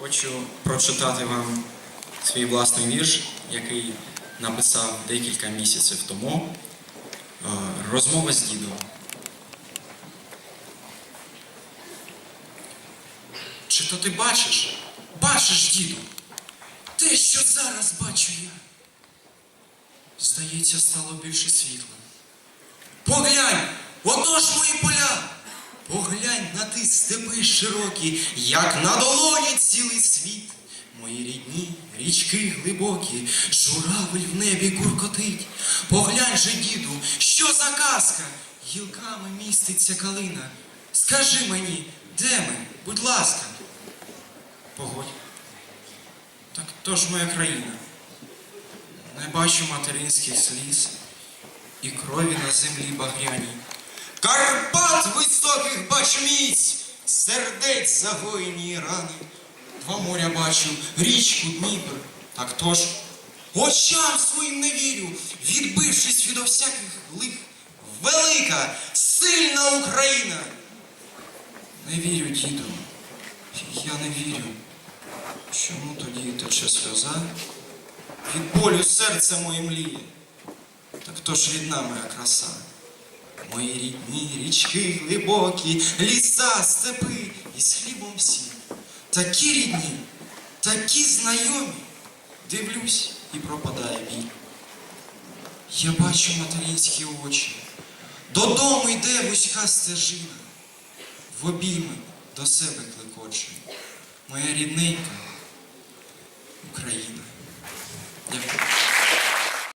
Хочу прочитати вам свій власний вірш, який написав декілька місяців тому. Е, Розмова з дідом. Чи то ти бачиш? Бачиш, діду? Те, що зараз бачу я. Здається, стало більше світла. Поглянь, ото ж мої поля. Поглянь на ті степи широкі, як на долоні цілий світ. Мої рідні річки глибокі, журавель в небі куркотить. Поглянь же, діду, що за казка? Гілками міститься калина. Скажи мені, де ми, будь ласка. Погодь. Так то ж моя країна. Не бачу материнських сліз і крові на землі багряній. Міць, сердець загоєні рани. Два моря бачу, річку Дніпр. Так то ж очам своїм не вірю, відбившись від всяких лих. Велика, сильна Україна. Не вірю, діду, я не вірю. Чому тоді тече сльоза? Від болю серце моє мліє. Так то ж рідна моя краса. Мої рідні річки глибокі, ліса, степи і з хлібом всі. Такі рідні, такі знайомі. Дивлюсь і пропадає біль. Я бачу материнські очі. Додому йде вузька стежина. В обійми до себе кликоче. Моя рідненька